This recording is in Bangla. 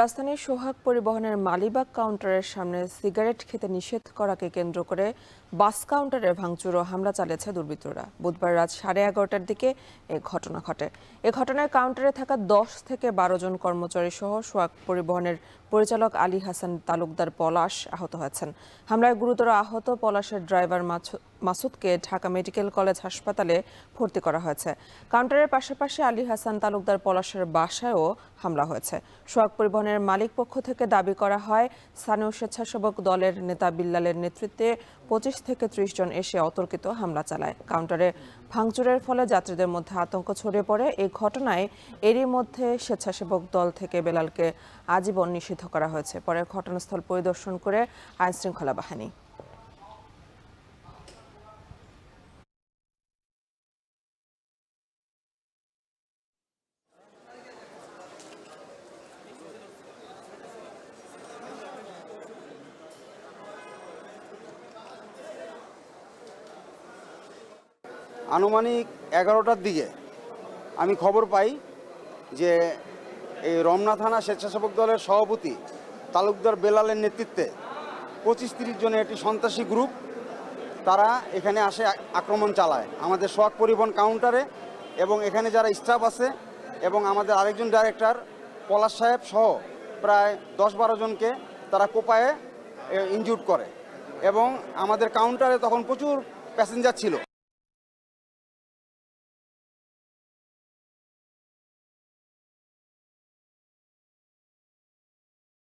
রাজধানীর সোহাগ পরিবহনের মালিবাগ কাউন্টারের সামনে সিগারেট খেতে নিষেধ করাকে কেন্দ্র করে বাস কাউন্টারে ভাঙচুর ও হামলা চালিয়েছে দুর্বৃত্তরা। বুধবার রাত সাড়ে এগারোটার দিকে এ ঘটনা ঘটে। এ ঘটনায় কাউন্টারে থাকা দশ থেকে বারো জন কর্মচারী সহ সোহাগ পরিবহনের পরিচালক আলী হাসান তালুকদার পলাশ আহত হয়েছেন। হামলায় গুরুতর আহত পলাশের ড্রাইভার মাসুদকে ঢাকা মেডিকেল কলেজ হাসপাতালে ভর্তি করা হয়েছে। কাউন্টারের পাশাপাশি আলী হাসান তালুকদার পলাশের বাসায়ও হামলা হয়েছে। সোহাগ পরিবহনের মালিক পক্ষ থেকে দাবি করা হয়, স্থানীয় স্বেচ্ছাসেবক দলের নেতা বিল্লালের নেতৃত্বে পঁচিশ থেকে ত্রিশ জন এসে অতর্কিত হামলা চালায়। কাউন্টারে ভাঙচুরের ফলে যাত্রীদের মধ্যে আতঙ্ক ছড়িয়ে পড়ে। এই ঘটনায় এরই মধ্যে স্বেচ্ছাসেবক দল থেকে বেলালকে আজীবন নিষিদ্ধ করা হয়েছে। পরে ঘটনাস্থল পরিদর্শন করে আইনশৃঙ্খলা বাহিনী। আনুমানিক এগারোটার দিকে আমি খবর পাই যে এই রমনা থানা স্বেচ্ছাসেবক দলের সভাপতি তালুকদার বেলালের নেতৃত্বে পঁচিশ তিরিশ জনের একটি সন্ত্রাসী গ্রুপ তারা এখানে আসে আক্রমণ চালায়। আমাদের সোয়াগ পরিবহন কাউন্টারে এবং এখানে যারা স্টাফ আছে এবং আমাদের আরেকজন ডাইরেক্টর পলাশ সাহেব সহ প্রায় দশ বারো জনকে তারা কোপায়ে ইনজুর্ড করে। এবং আমাদের কাউন্টারে তখন প্রচুর প্যাসেঞ্জার ছিল।